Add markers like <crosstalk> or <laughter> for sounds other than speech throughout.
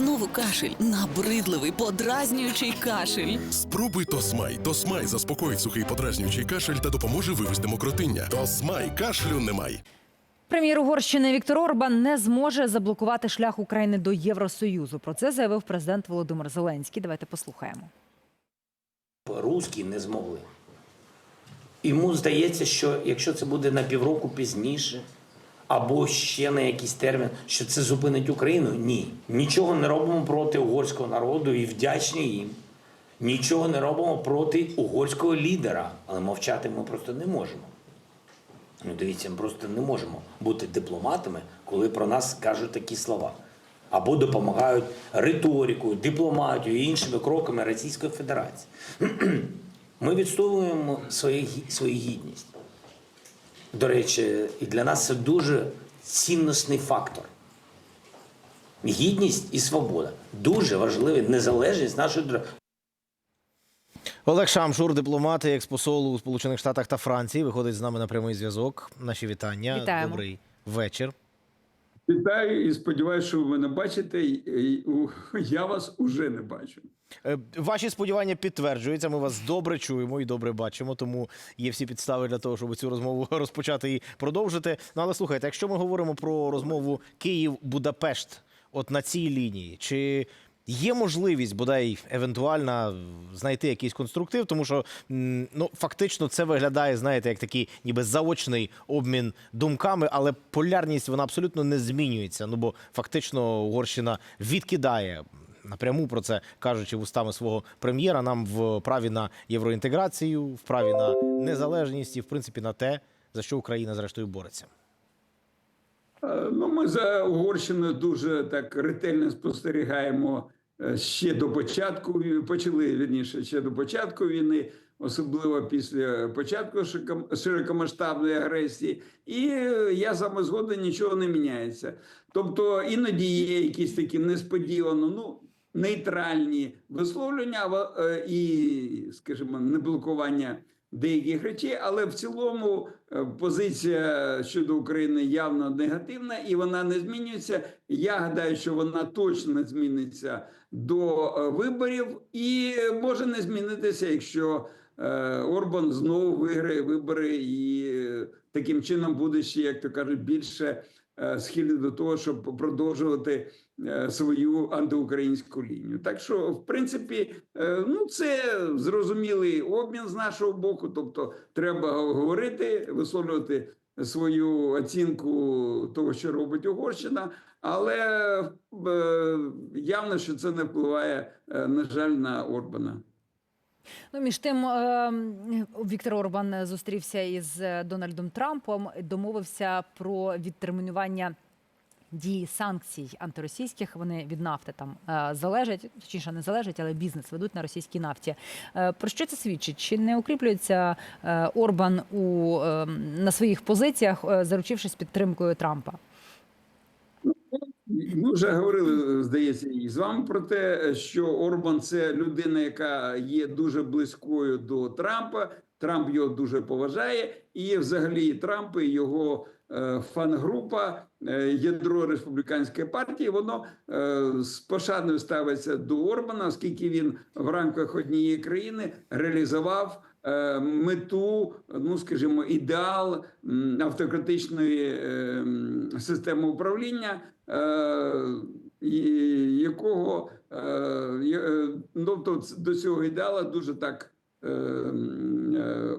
Знову кашель, набридливий, подразнюючий кашель. Спробуй Тосмай. Тосмай заспокоїть сухий подразнюючий кашель та допоможе вивести мокротиння. Тосмай кашлю немає. Прем'єр Угорщини Віктор Орбан не зможе заблокувати шлях України до Євросоюзу. Про це заявив президент Володимир Зеленський. Давайте послухаємо. Русські не змогли. Йому здається, що якщо це буде на півроку пізніше, або ще на якийсь термін, що це зупинить Україну. Ні. Нічого не робимо проти угорського народу і вдячні їм. Нічого не робимо проти угорського лідера, але мовчати ми просто не можемо. Ну, дивіться, ми просто не можемо бути дипломатами, коли про нас кажуть такі слова. Або допомагають риторикою, дипломатією і іншими кроками Російської Федерації. <clears throat> Ми відстоюємо свою, гідність. До речі, і для нас це дуже цінностний фактор. Гідність і свобода дуже важливі, незалежність нашої держави. Олег Шамшур, дипломат і експосол у Сполучених Штатах та Франції, виходить з нами на прямий зв'язок. Наші вітання. Вітаємо. Добрий вечір. Вітаю і сподіваюся, що ви мене бачите. <laughs> Я вас уже не бачу. Е, Ваші сподівання підтверджуються. Ми вас добре чуємо і добре бачимо, тому є всі підстави для того, щоб цю розмову <laughs> розпочати і продовжити. Ну але слухайте, якщо ми говоримо про розмову Київ-Будапешт, от на цій лінії, чи є можливість бодай евентуально знайти якийсь конструктив, тому що ну фактично це виглядає, знаєте, як такий ніби заочний обмін думками, але полярність вона абсолютно не змінюється. Ну бо фактично Угорщина відкидає напряму про це кажучи вустами свого прем'єра, нам в праві на євроінтеграцію, в праві на незалежність і в принципі на те, за що Україна зрештою бореться. Е, Ну, ми за Угорщиною дуже так ретельно спостерігаємо е, ще до початку. Почали вірніше ще до початку війни, особливо після початку широко- широкомасштабної агресії. І е, я саме згоден, нічого не міняється. Тобто іноді є якісь такі несподівано, ну. Нейтральні е, і, скажімо, не блокування деяких речей, але в цілому е, позиція щодо України явно негативна і вона не змінюється. Я гадаю, що вона точно не зміниться до е, виборів і може не змінитися, якщо е, Орбан знову виграє вибори і е, таким чином буде ще, як то кажуть, більше е, схильний до того, щоб продовжувати е, свою антиукраїнську лінію. Так що, в принципі, е, ну це зрозумілий обмін з нашого боку. Тобто, треба говорити, висловлювати свою оцінку того, що робить Угорщина, але е, явно, що це не впливає, е, на жаль, на Орбана. Ну, між тим, е, Віктор Орбан зустрівся із е, Дональдом Трампом, домовився про відтермінування дії санкцій антиросійських. Вони від нафти там е, залежать, точніше не залежать, але бізнес ведуть на російській нафті. Е, Про що це свідчить? Чи не укріплюється Орбан у е, на своїх позиціях, заручившись підтримкою Трампа? Ми вже говорили, здається, і з вами про те, що Орбан це людина, яка є дуже близькою до Трампа. Трамп його дуже поважає, і взагалі Трамп і його е, фан-група, е, ядро республіканської партії, воно е, з пошаною ставиться до Орбана, оскільки він в рамках однієї країни реалізував мету, ну скажімо, ідеал автократичної системи управління. Е, якого е, е, ну, до цього ідеала дуже так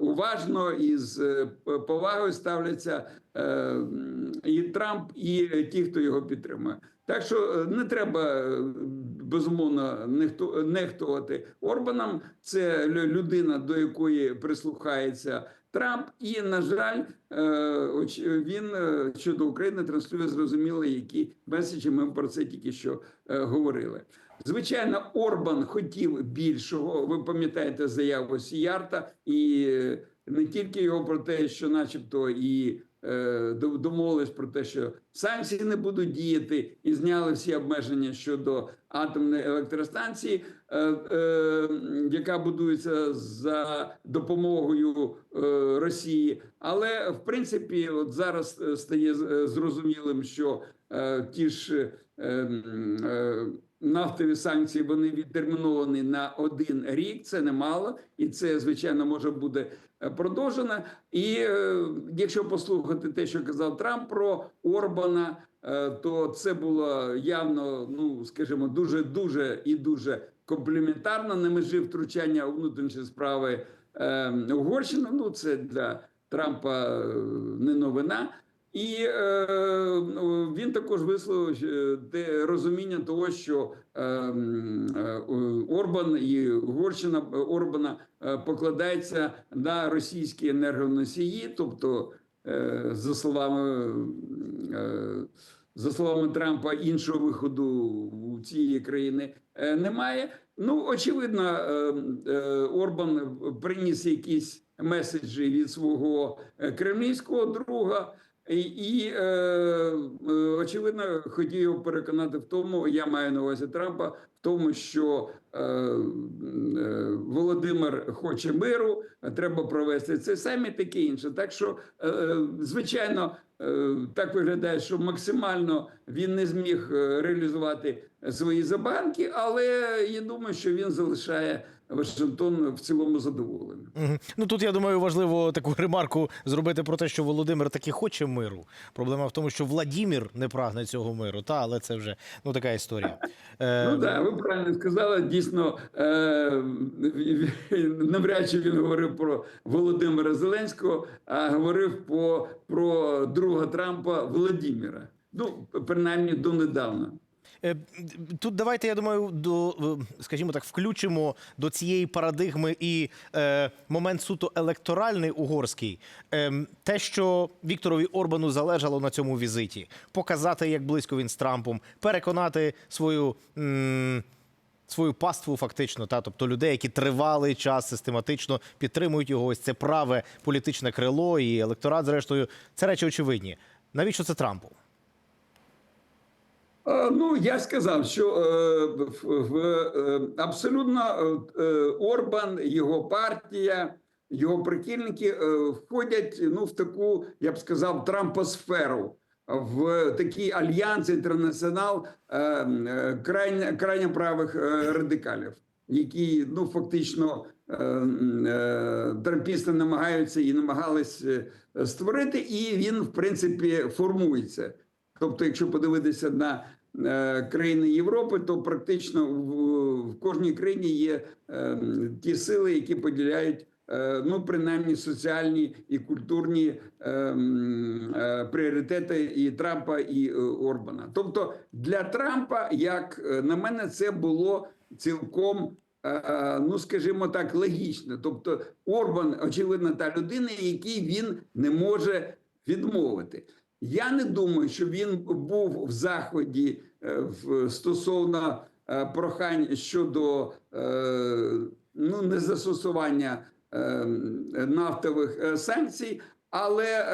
уважно і з повагою ставляться і Трамп, і ті, хто його підтримує. Так що не треба безумовно нехту- нехтувати Орбаном. Це людина, до якої прислухається Трамп, і на жаль, е, він е, щодо України транслює зрозуміло, які меседжі ми про це тільки що е, говорили. Звичайно, Орбан хотів більшого. Ви пам'ятаєте заяву Сіярта, і не тільки його про те, що, начебто, і домовились про те, що санкції не будуть діяти, і зняли всі обмеження щодо атомної електростанції, яка будується за допомогою е, Росії. Але в принципі, от зараз е, стає е, зрозумілим, що е, ті ж е, е, нафтові санкції вони відтерміновані на один рік. Це немало, і це звичайно може бути е, продовжено. І е, якщо послухати те, що казав Трамп про Орбана, е, то це було явно, ну скажімо, дуже дуже і дуже компліментарно на межі втручання у внутрішні справи е, Угорщини. Ну це для Трампа е, не новина. І е, ну, він також висловив е, те розуміння того, що е, е, Орбан і Угорщина е, Орбана е, покладається на російські енергоносії, тобто, е, за словами е, за словами Трампа, іншого виходу у цієї країни е, немає. Ну, очевидно, е, е, Орбан приніс якісь меседжі від свого кремлівського друга. І, очевидно, хотів переконати в тому, я маю на увазі Трампа, в тому, що Володимир хоче миру, треба провести це самі таке інше. Так що, звичайно, так виглядає, що максимально він не зміг е, реалізувати свої забанки, але я думаю, що він залишає Вашингтон в цілому задоволеним. Мгм. Ну тут я думаю, важливо таку <laughs> ремарку зробити про те, що Володимир таки хоче миру. Проблема в тому, що Владімір не прагне цього миру. Та але це вже ну така історія. Е, Ну так, ви правильно сказали. Дійсно, е, навряд чи він говорив про Володимира Зеленського, а говорив по, про друга Трампа Володимира. Ну, принаймні донедавна. Е, Тут давайте, я думаю, до е, скажімо так, включимо до цієї парадигми і е, момент суто електоральний угорський. Е, те, що Вікторові Орбану залежало на цьому візиті, показати, як близько він з Трампом, переконати свою. М- Свою паству фактично, та тобто людей, які тривалий час систематично підтримують його. Ось це праве політичне крило і електорат. Зрештою, це речі очевидні. Навіщо це Трампу? Е, Ну, я сказав, що е, в, е, абсолютно Орбан, його партія, його прихильники входять ну, в таку, я б сказав, трампосферу, в такий альянс інтернаціонал е, крайня, правих радикалів, які ну фактично трампісти намагаються і намагались створити, і він в принципі формується. Тобто, якщо подивитися на е, країни Європи, то практично в, кожній країні є е, ті сили, які поділяють. е, Ну, принаймні, соціальні і культурні е, м, е, пріоритети і Трампа, і е, Орбана. Тобто для Трампа, як на мене, це було цілком, е, ну скажімо так, логічно. Тобто, Орбан, очевидно, та людина, якій він не може відмовити. Я не думаю, що він був в заході е, стосовно е, прохань щодо е, ну незастосування нафтових санкцій. Але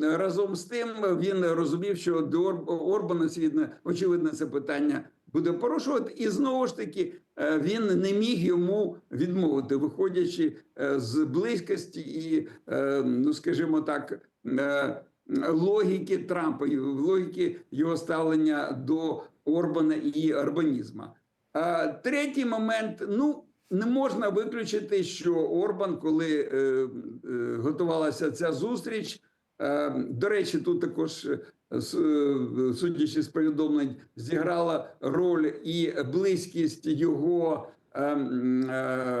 разом з тим він розумів, що до Ор- Орбана очевидно, це питання буде порушувати, і знову ж таки він не міг йому відмовити, виходячи з близькості і, ну скажімо так, логіки Трампа, логіки його ставлення до Орбана і орбанізма. Третій момент, ну. Не можна виключити, що Орбан, коли е, е, готувалася ця зустріч, е, до речі, тут також, е, е, судячи з повідомлень, зіграла роль і близькість його е, е,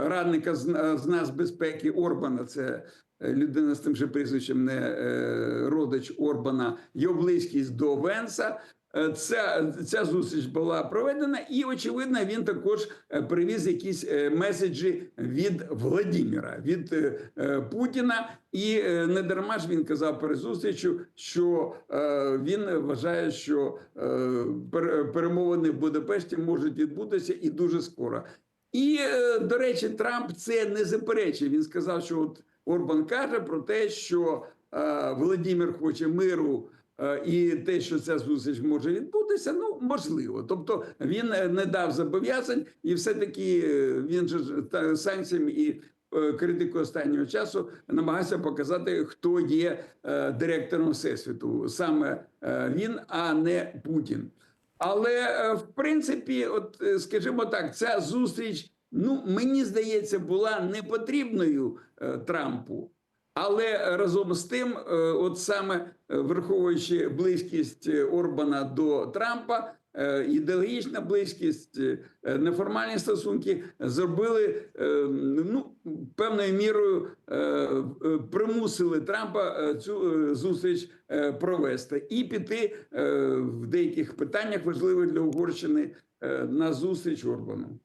радника з, з нацбезпеки Орбана. Це людина з тим же прізвищем, не е, родич Орбана, його близькість до Венса. Е, Ця, ця зустріч була проведена, і очевидно, він також е, привіз якісь е, меседжі від Владіміра, від е, е, Путіна. І е, не дарма ж він казав перед зустрічю, що е, він вважає, що е, пер- перемовини в Будапешті можуть відбутися і дуже скоро. І, е, до речі, Трамп це не заперечує. Він сказав, що от Орбан каже про те, що е, Володимир хоче миру. е, І те, що ця зустріч може відбутися, ну можливо. Тобто він е, не дав зобов'язань, і все-таки е, він же санкціями і критикою останнього часу намагався показати, хто є директором всесвіту, саме він, а не Путін. Але в принципі, от скажімо так, ця зустріч, ну мені здається, була не потрібною е, Трампу. Але разом з тим, е, от саме е, враховуючи близькість Орбана до Трампа, ідеологічна близькість, неформальні стосунки зробили ну певною мірою примусили Трампа цю зустріч провести і піти в деяких питаннях важливих для Угорщини на зустріч Орбану.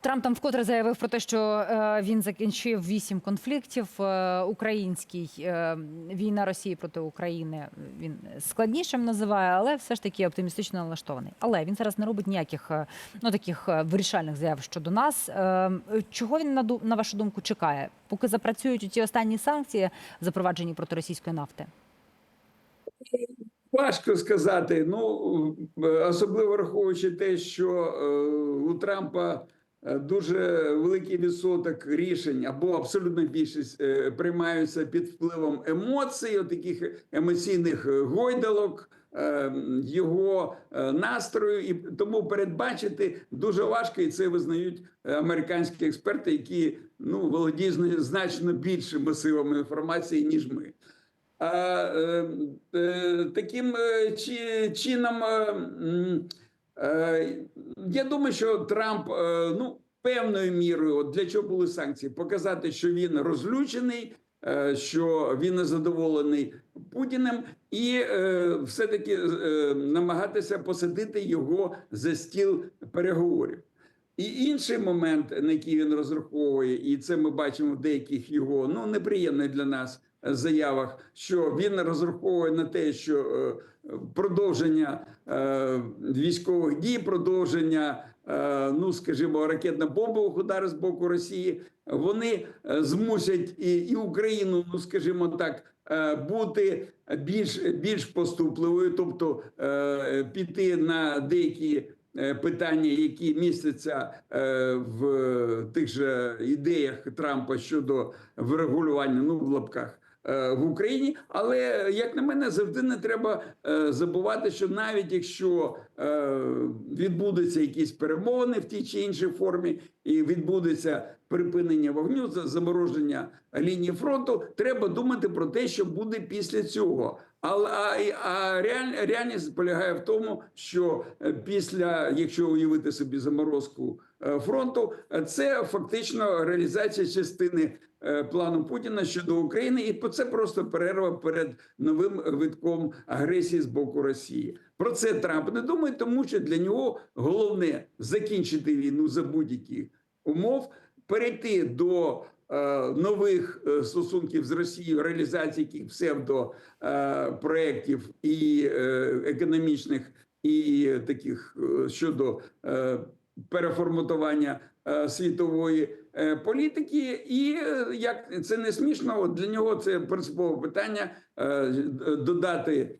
Трамп там вкотре заявив про те, що е, він закінчив вісім конфліктів. Е, український е, війна Росії проти України він складнішим називає, але все ж таки оптимістично налаштований. Але він зараз не робить ніяких ну таких вирішальних заяв щодо нас. Чого він на вашу думку чекає, поки запрацюють ті останні санкції, запроваджені проти російської нафти? Важко сказати. Ну особливо враховуючи те, що у Трампа дуже великий відсоток рішень або абсолютна більшість е, приймаються під впливом емоцій, таких емоційних е, гойдалок. е, Його е, настрою, і тому передбачити дуже важко, і це визнають е, американські експерти, які ну володіють значно більшим масивом інформації ніж ми. А, е, е, таким е, чином, е, е, я думаю, що Трамп е, ну, певною мірою, от для чого були санкції, показати, що він розлючений, е, що він незадоволений Путіним, і е, все-таки е, намагатися посадити його за стіл переговорів. І інший момент, на який він розраховує, і це ми бачимо в деяких його ну неприємних для нас е, заявах, що він розраховує на те, що е, продовження е, військових дій, продовження, е, ну скажімо, ракетно-бомбових ударів з боку Росії, вони змусять і, Україну, ну скажімо так, бути більш більш поступливою, тобто піти на деякі питання, які містяться в тих же ідеях Трампа щодо врегулювання, ну в лапках. Е, В Україні, але як на мене, завжди не треба е, забувати, що навіть якщо е, відбудуться якісь перемовини в тій чи іншій формі, і відбудеться припинення вогню, за- замороження лінії фронту, треба думати про те, що буде після цього. Але а, а реаль, реальність полягає в тому, що після, якщо уявити собі заморозку фронту, це фактично реалізація частини плану Путіна щодо України, і це просто перерва перед новим витком агресії з боку Росії. Про це Трамп не думає, тому що для нього головне закінчити війну за будь-яких умов, перейти до е, нових е, стосунків з Росією, реалізації яких псевдо е, проєктів і е, економічних, і таких е, щодо е, переформатування е, світової е, політики, і е, як це не смішно, от для нього це принципове питання додати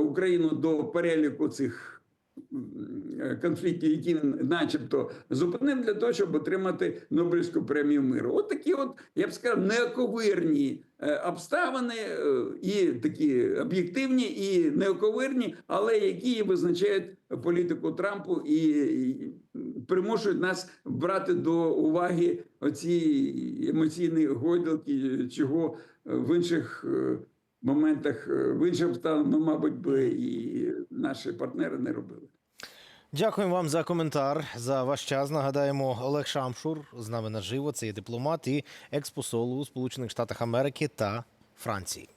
Україну до переліку цих конфліктів, які він начебто зупинив для того, щоб отримати Нобелівську премію миру. От такі, от я б сказав, неоковирні е, обставини, е, і такі об'єктивні, і неоковирні, але які визначають політику Трампу і примушують нас брати до уваги оці емоційні гойдалки, чого в інших. е, Моментах е, в інших обставинах, ну, мабуть, би і наші партнери не робили. Дякуємо вам за коментар, за ваш час. Нагадаємо, Олег Шамшур з нами наживо. Це є дипломат і експосол у Сполучених Штатах Америки та Франції.